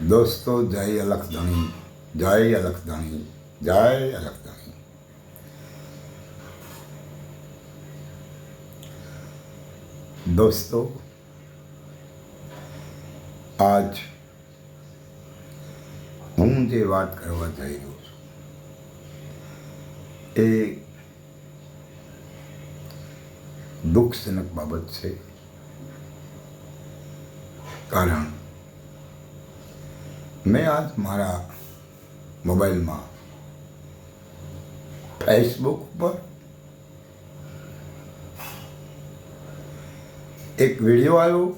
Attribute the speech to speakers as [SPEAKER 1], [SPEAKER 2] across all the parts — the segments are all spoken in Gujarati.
[SPEAKER 1] દોસ્તો, જય અલખધણી જય અલખધણી જય અલખધણી. દોસ્તો, આજ હું જે વાત કરવા જઈ રહ્યો છું, એ દુઃખજનક બાબત છે. કારણ મેં આજ મારા મોબાઈલમાં ફેસબુક ઉપર એક વીડિયો આવ્યો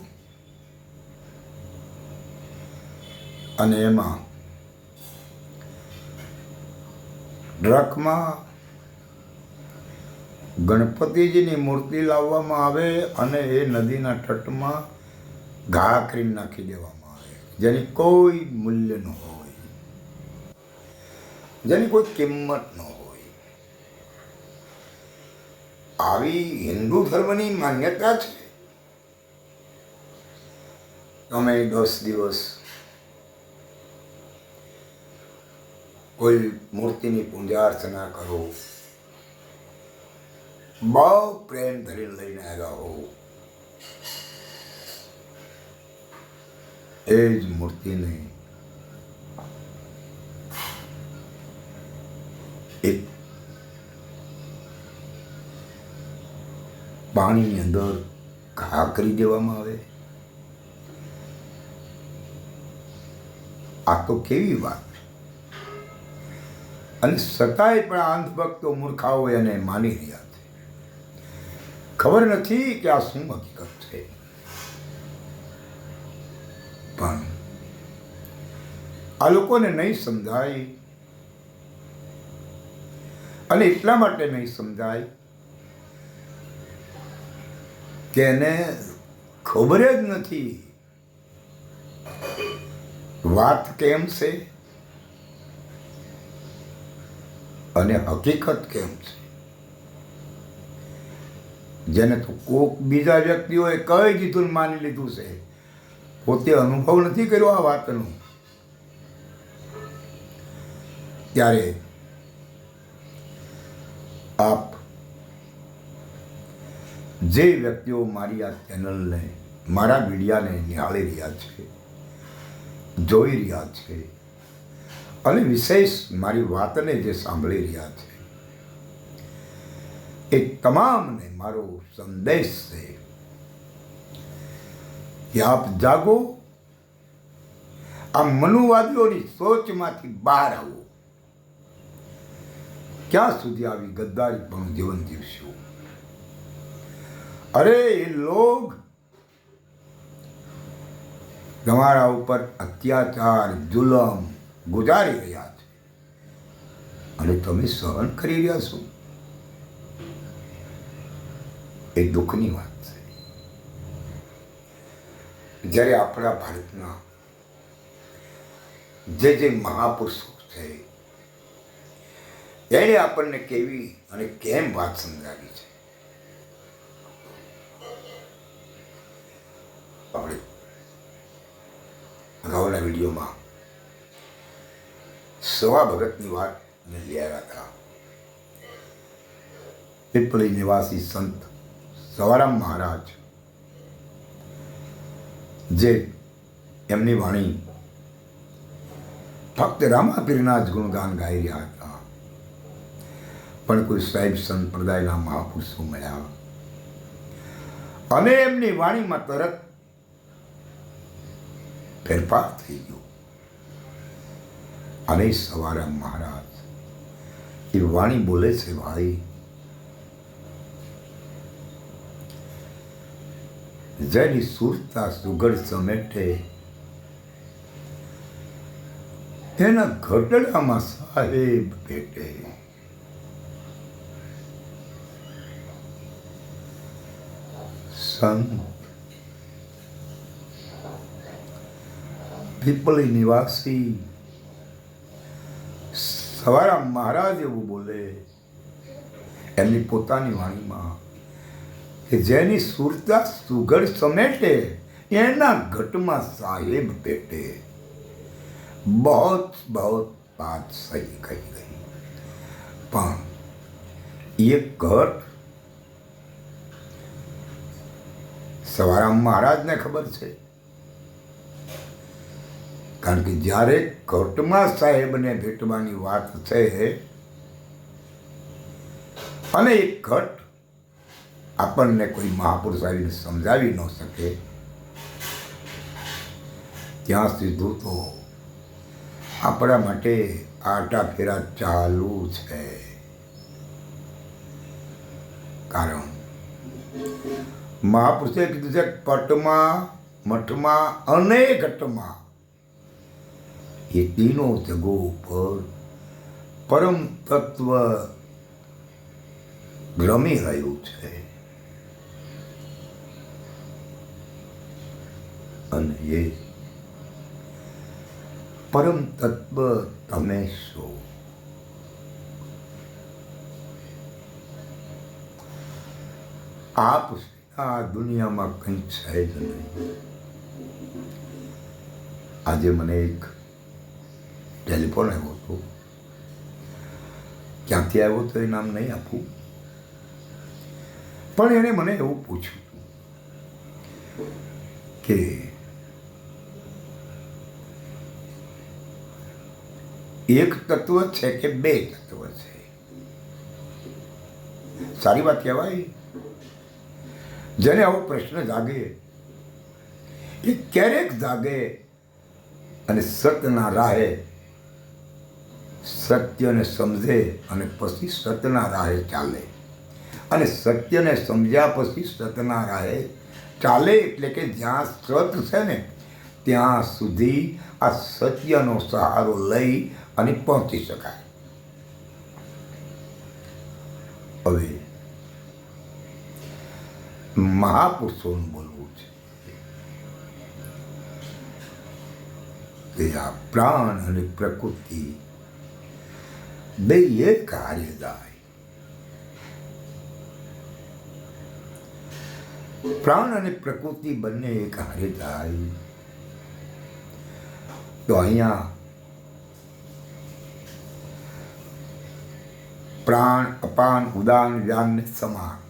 [SPEAKER 1] અને એમાં ટ્રકમાં ગણપતિજીની મૂર્તિ લાવવામાં આવે અને એ નદીના તટમાં ઘા કરીને નાખી દેવામાં જેની કોઈ મૂલ્ય ન હોય. જેની કોઈ કિંમત ન હોય. આવી હિન્દુ ધર્મની માન્યતા છે? તમે દસ દિવસ કોઈ મૂર્તિની પૂજા અર્ચના કરો. બહુ પ્રેમ ધરી લઈને આવ્યા હો એ જ મૂર્તિને એક પાણીની અંદર ઘા કરી દેવામાં આવે આ તો કેવી વાત અને છતાંય પણ આ અંધભક્તો મૂર્ખાઓ એને માની રહ્યા છે ખબર નથી કે આ શું હકીકત છે પણ આ લોકોને નહીં સમજાય. અને એટલા માટે નહીં સમજાય કે એને ખબર જ નથી વાત કેમ છે અને હકીકત કેમ છે. જેને તો કોક બીજા વ્યક્તિઓએ કહી દીધું માની લીધું છે. પોતે અનુભવ નથી કર્યો આ વાતનો. ત્યારે આપ જે વ્યક્તિઓ મારી આ ચેનલને, મારા મીડિયાને નિહાળી રહ્યા છે, જોઈ રહ્યા છે, અને વિશેષ મારી વાતને જે સાંભળી રહ્યા છે, એ તમામને મારો સંદેશ છે. કે આપ જાગો. આ મનુવાદીઓની સોચમાંથી બહાર આવો. ક્યાં સુધી આવી ગદ્દારી પણ જીવન જીવશું? અરે એ લોગ તમારા ઉપર અત્યાચાર, જુલમ ગુજારી રહ્યા છે. અને તમે સહન કરી રહ્યા છો. એ દુઃખની વાત છે. જ્યારે આપણા ભારતના જે જે મહાપુરુષો છે, એણે આપણને કેવી અને કેમ વાત સમજાવી છે? આપણે અગાઉના વિડીયોમાં સવા ભગતની વાત મેં લઈ આવ્યા હતા. પીપળી નિવાસી સંત સવારામ મહારાજ જે એમની વાણી ફક્ત રામાપીરના જ ગુણગાન ગાઈ રહ્યા હતા. પણ કોઈ સાહેબ સંપ્રદાયના મહાપુરુષો મળ્યા. અને એમની વાણીમાં તરત ફેરફાર થઈ ગયો. અને સવારે મહારાજ, એ વાણી બોલે છે ભાઈ જેની સુરતા સુગડ સમેટે. તેના ઘટડામાં સાહેબ ભેટે. પીપળી નિવાસી સવારા મહારાજ એવું બોલે, એમની પોતાની વાણીમાં કે જેની સુરતા સુઘડ સમેટે, એના ઘટમાં સાહેબ પેટે બહોત બહોત વાત સહી કહી ગઈ. પણ એ ઘટ સવારામ મહારાજને ખબર છે? કારણ કે જ્યારે કોર્ટમાં સાહેબને ભેટવાની વાત છે, અને એક ઘટ આપણને કોઈ મહાપુરુષ આવીને સમજાવી ન શકે, ત્યાં સીધું તો આપણા માટે આટા ફેરા ચાલુ છે. કારણ મહાપુરુષે કીધું છે પટમાં મઠમાં અને ઘટમાં એ તીનો જગો ઉપર પરમ તત્વ રમી રહ્યું છે. અને એ પરમ તત્વ તમે છો. આપ આ દુનિયામાં કંઈ છે જ નહીં. આજે મને એક ટેલિફોન આવ્યો હતો. ક્યાંથી આવ્યો તો એ નામ નહીં આપું. પણ એણે મને એવું પૂછ્યું કે એક તત્વ છે કે બે તત્વ છે. સારી વાત કહેવાય? જેને આવો પ્રશ્ન જાગે, એ ક્યારેક જાગે અને સતના રાહે સત્યને સમજે અને પછી સતના રાહે ચાલે. અને સત્યને સમજ્યા પછી સતના રાહે ચાલે એટલે કે જ્યાં સત છે ને, ત્યાં સુધી આ સત્યનો સહારો લઈ અને પહોંચી શકાય. હવે, મહાપુરુષોનું બોલવું છે કે આ પ્રાણ અને પ્રકૃતિ બે એક કાર્ય જાય. પ્રાણ અને પ્રકૃતિ બંને એક હારે તો અહીંયા પ્રાણ, અપાન, ઉદાન, વ્યાન, સમાન.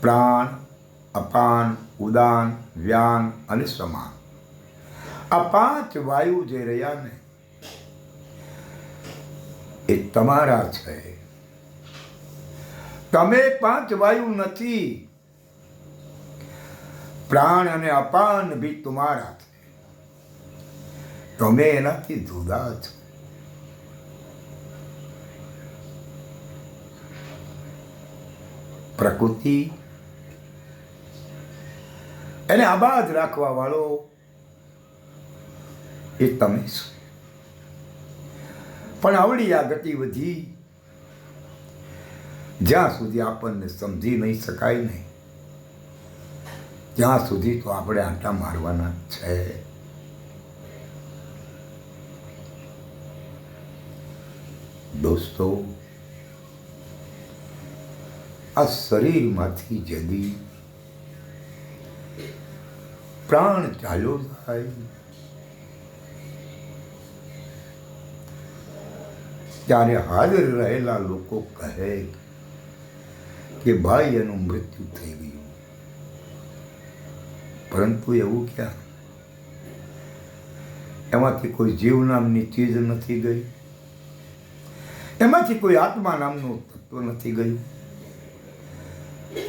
[SPEAKER 1] પ્રાણ, અપાન, ઉદાન, વ્યાન અને સમાન. આ પાંચ વાયુ જે રહ્યા ને, એ તમારા છે. તમે પાંચ વાયુ નથી. પ્રાણ અને અપાન બી તમારા છે. તમે એનાથી જુદા છો. પ્રકૃતિ. એને આબાદ રાખવા વાળો એ તમે પણ આવડી આ ગતિ વધી જ્યાં સુધી આપણને સમજી નહીં શકાય નહીં ત્યાં સુધી તો આપણે આંટા મારવાના છે. દોસ્તો આ શરીરમાંથી જદી પ્રાણ ચાલ્યો થાય ત્યારે હાજર રહેલા લોકો કહે કે ભાઈ, એનું મૃત્યુ થઈ ગયું. પરંતુ એવું ક્યાં? એમાંથી કોઈ જીવ નામની ચીજ નથી ગઈ? એમાંથી કોઈ આત્મા નામનું તત્વ નથી ગયું?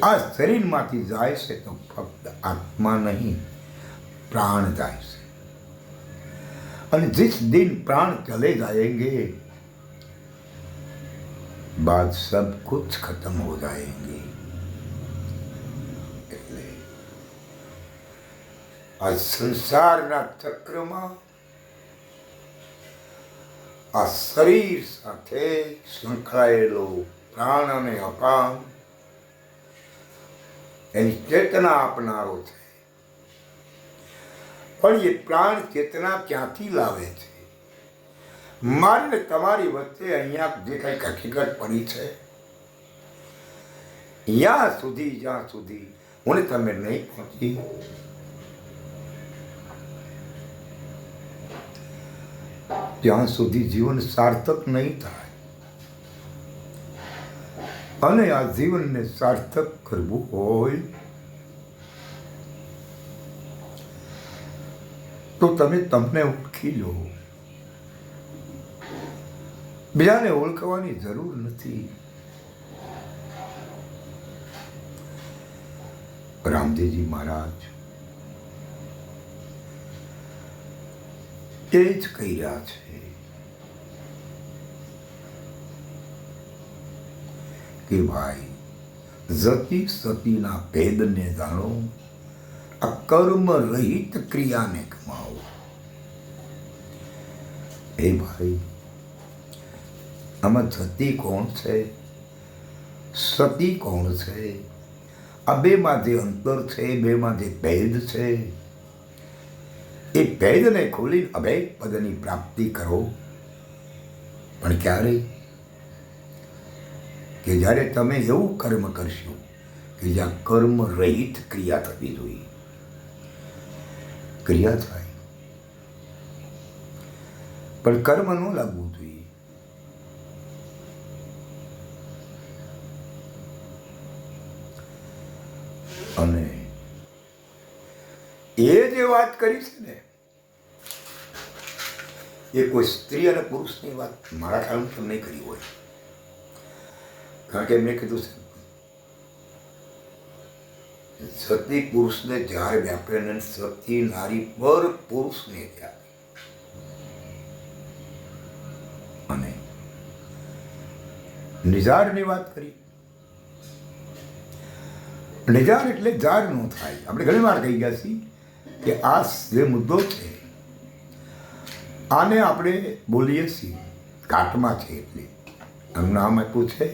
[SPEAKER 1] આ શરીરમાંથી જાય છે તો ફક્ત આત્મા નહીં, પ્રાણ જાય છે. અને જીસ દિન પ્રાણ ચલે જાયેંગે, બાદ સબ કુછ ખતમ હો જાયેંગે. એટલે આ સંસારના ચક્રમાં આ શરીર સાથે સંકળાયેલો પ્રાણ અને અપાંગ એની ચેતના આપનારો છે. પણ એ પ્રાણ ચેતના ક્યાંથી લાવે છે? મારી તમારી વચ્ચે અહીંયા જે કંઈક હકીકત પડી છે? ત્યાં સુધી, જ્યાં સુધી હું તમે નહીં પહોંચી. ત્યાં સુધી જીવન સાર્થક નહીં થાય. અને આ જીવનને સાર્થક કરવું હોય. તો તમે તમને ઓળખી લો. બીજાને ઓળખવાની જરૂર નથી. રામદેવજી મહારાજ, એ જ કહી રહ્યા છે. કે ભાઈ જતી સતીના ભેદને જાણો આ કર્મ રહિત ક્રિયાને કમાવો એ ભાઈ, આમાં જતી કોણ છે? સતી કોણ છે? આ બેમાં જે અંતર છે બેમાં જે ભેદ છે? એ ભેદને ખોલી અભય પદની પ્રાપ્તિ કરો. પણ ક્યારે? કે જ્યારે તમે એવું કર્મ કરશો કે જ્યાં કર્મ રહિત ક્રિયા થવી જોઈએ. ક્રિયા થાય. પણ કર્મ ન લાગવું જોઈએ. અને એ જે વાત કરી છે ને, એ કોઈ સ્ત્રી અને પુરુષની વાત મારા ખ્યાલમાં નહીં કરી હોય. કારણ કે મેં કીધું છે. સતી પુરુષને જ્યારે વ્યાપે ને સતી નારી પર પુરુષને વ્યાપે અને નિઝારની વાત કરી. નિઝાર એટલે જાર ન થાય. આપણે ઘણી વાર કહી ગયા છીએ કે આ જે મુદ્દો છે, આને આપણે બોલીએ છીએ. કાટમાં છે એટલે. આમ નામ આપ્યું છે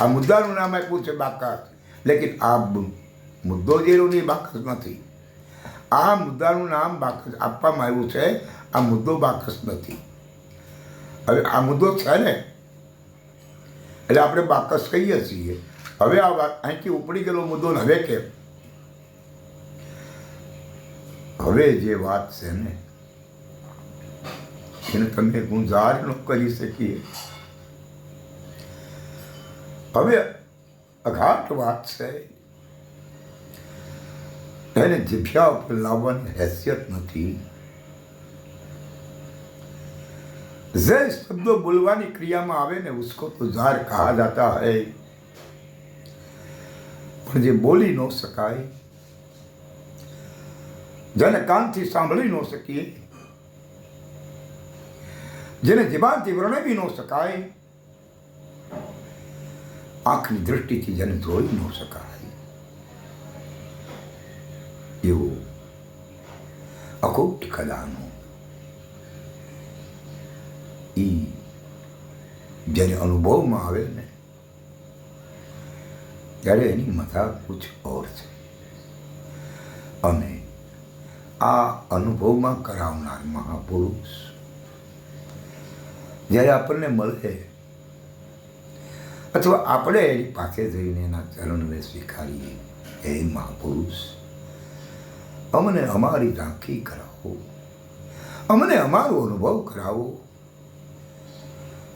[SPEAKER 1] આ મુદ્દાનું નામ આપ્યું છે બાકાત. લેકિન આ મુદ્દો જે રહ્યો ને એ બાકસ નથી. આ મુદ્દાનું નામ બાકસ આપવામાં આવ્યું છે, આ મુદ્દો બાકસ નથી. હવે આ મુદ્દો છે ને, એટલે આપણે બાકસ કહીએ છીએ. હવે આ વાત અહીંથી ઉપડી ગયેલો મુદ્દો હવે કેમ? હવે જે વાત છે ને, એને તમે ગુંજાર ન કરી શકીએ. ભવ્ય અઘાટ વાત છે. એને જીભ્યા ઉપર લાવવાની હેસિયત નથી. જે શબ્દો બોલવાની ક્રિયામાં આવે ને ઉસકો તો ઝાર કહા જાતા હૈ. પણ જે બોલી ન શકાય, જેને કાનથી સાંભળી ન શકીએ, જેને જીવાનથી વર્ણવી ન શકાય આંખની દૃષ્ટિથી જેને જોઈ ન શકાય. એવું અખૂટ કલાનો. ઈ જ્યારે અનુભવમાં આવે ને, ત્યારે એની મજા કુછ ઓર છે. અને આ અનુભવમાં કરાવનાર મહાપુરુષ, જ્યારે આપણને મળે અથવા આપણે એની પાસે જઈને એના ચરણને સ્વીકારીએ. હે મહાપુરુષ, અમને અમારી ઝાંખી કરાવો. અમને અમારો અનુભવ કરાવો.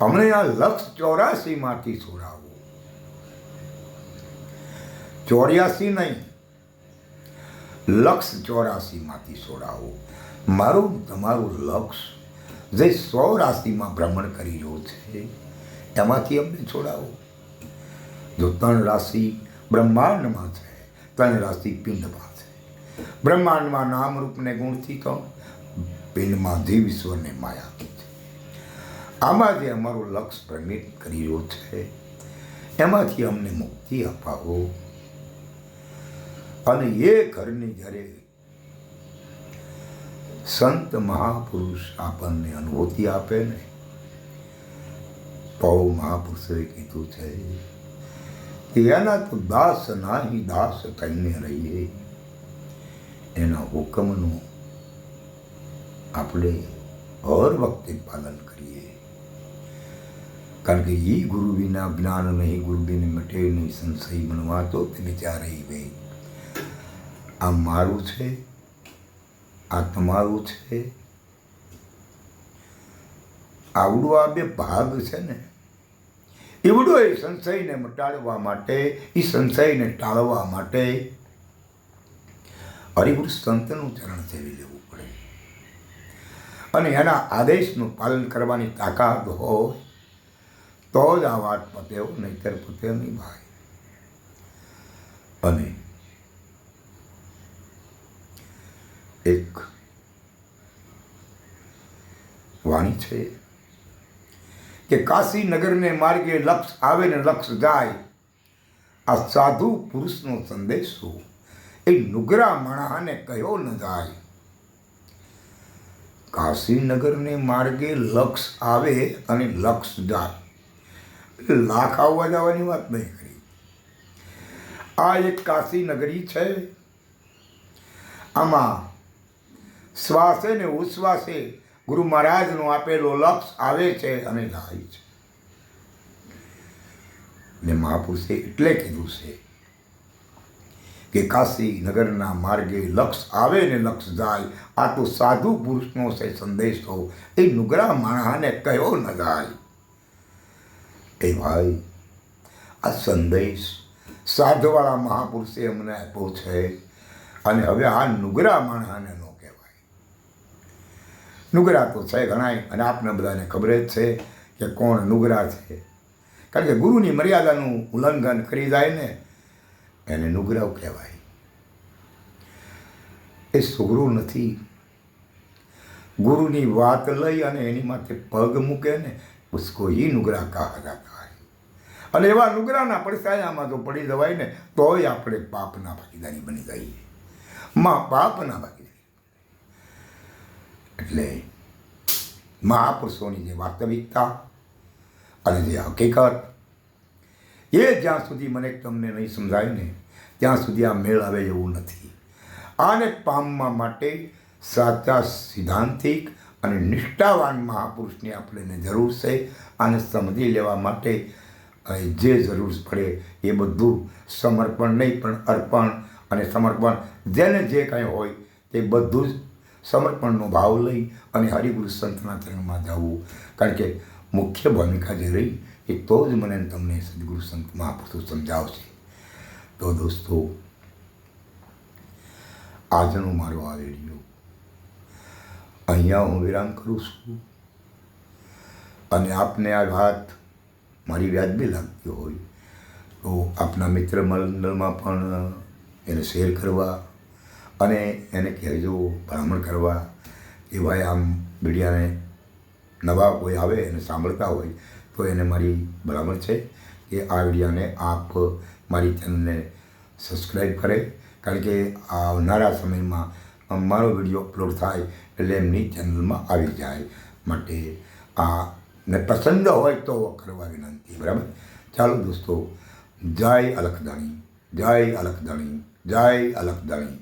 [SPEAKER 1] અમને આ લક્ષ ચોરાસીમાંથી છોડાવો. ચોર્યાસી નહીં, લક્ષ ચોરાસીમાંથી છોડાવો. મારું તમારું લક્ષ જે સો રાશિમાં ભ્રમણ કરી રહ્યો છે, એમાંથી અમને છોડાવો. જો ત્રણ રાશિ બ્રહ્માંડમાં છે, ત્રણ રાશિ પિંડમાં છે. બ્રહ્માંડમાં નામ રૂપને ગુણથી તો પિંડમાં જીવ ઈશ્વરને માયા છે. આમાં જે અમારો લક્ષ પ્રમિત કરી રહ્યો છે, એમાંથી અમને મુક્તિ અપાવો. અને એ ઘરની જ્યારે સંત મહાપુરુષ આપણને અનુભૂતિ આપે ને, તો મહાપુરુષોએ કીધું છે કે એના તો દાસ નાહી દાસ થઈને રહીએ. એના હુકમનું આપણે હર વખતે પાલન કરીએ. કારણ કે એ ગુરુ વિના જ્ઞાન નહીં, ગુરુ બિન મટે નહીં, સંશય બનવા તો વિચારે ભાઈ આ મારું છે, આ તમારું છે. આવડો આ બે ભાગ છે ને. એવડો એ સંશયને મટાડવા માટે, એ સંશયને ટાળવા માટે હરિપુરુષ સંતનું ચરણ સેવી લેવું પડે. અને એના આદેશનું પાલન કરવાની તાકાત હોય, તો જ આ વાત પતે નહીતર પતે નહીં ભાઈ. અને એક વાણી છે કે કાશીનગરને માર્ગે લક્ષ આવે ને લક્ષ જાય. આ સાધુ પુરુષનો સંદેશો એ નુગરા મણાને કયો ન જાય. કાશીનગરને માર્ગે લક્ષ આવે અને લક્ષ જાય. લાખ આવવા જવાની વાત નહીં કરી. આ એક કાશી નગરી છે. આમાં શ્વાસે ને ઉશ્વાસે ગુરુ મહારાજનો આપેલો લક્ષ આવે છે અને જાય છે. ને મહાપુરુષે એટલે કીધું છે કે કાશી નગરના માર્ગે લક્ષ આવે ને લક્ષ જાય, આ તો સાધુ પુરુષનો છે સંદેશો એ નુગરા માણસને કયો ન જાય? એ ભાઈ, આ સંદેશ સાધુવાળા મહાપુરુષે અમને આપ્યો છે અને હવે આ નુગરા માણસને નુગરા તો છે ઘણાય, અને આપને બધાને ખબર જ છે કે કોણ નુગરા છે. કારણ કે ગુરુની મર્યાદાનું ઉલ્લંઘન કરી જાય ને, એને નુગરાવ કહેવાય. એ સુગરુ નથી. ગુરુની વાત લઈ અને એની માથે પગ મૂકે ને ઉસકો એ નુગરા કહા જાતા અને એવા નુગરાના પડસાયામાં જો પડી જવાય ને, તોય આપણે પાપના ભાગીદારી બની જઈએ. માં પાપના ભાગીદારી. એટલે મહાપુરુષોની જે વાસ્તવિકતા અને જે હકીકત, એ જ્યાં સુધી મને તમને નહીં સમજાય ને, ત્યાં સુધી આ મેળ આવે એવું નથી. આને પામવા માટે સાચા સિદ્ધાંતિક અને નિષ્ઠાવાન મહાપુરુષની આપણને જરૂર છે. આને સમજી લેવા માટે જે જરૂર પડે એ બધું સમર્પણ નહીં, પણ અર્પણ અને સમર્પણ. જેને જે કાંઈ હોય તે બધું જ સમર્પણનો ભાવ લઈ અને હરિગુરુ સંતના ચરણમાં જવું. કારણ કે મુખ્ય ભૂમિકા જે રહી એ તો જ મને તમને સદગુરુ સંત મહાપુરુષો સમજાવશે. તો દોસ્તો, આજનો મારો આ રેડિયો અહીંયા હું વિરામ કરું છું. અને આપને આ વાત મારી વ્યાજબી લાગતી હોય તો આપના મિત્ર મંડળમાં પણ એને શેર કરવા અને એને કહેજો ભલામણ કરવા કે ભાઈ આમ મીડિયાને નવા કોઈ આવે અને સાંભળતા હોય, તો એને મારી ભલામણ છે કે આ વિડીયાને આપ મારી ચેનલને સબસ્ક્રાઈબ કરે. કારણ કે આવનારા સમયમાં મારો વીડિયો અપલોડ થાય એટલે એમની ચેનલમાં આવી જાય માટે આ ને પસંદ હોય તો કરવા વિનંતી, બરાબર? ચાલો દોસ્તો, જય અલખદાણી જય અલખદાણી જય અલખદાણી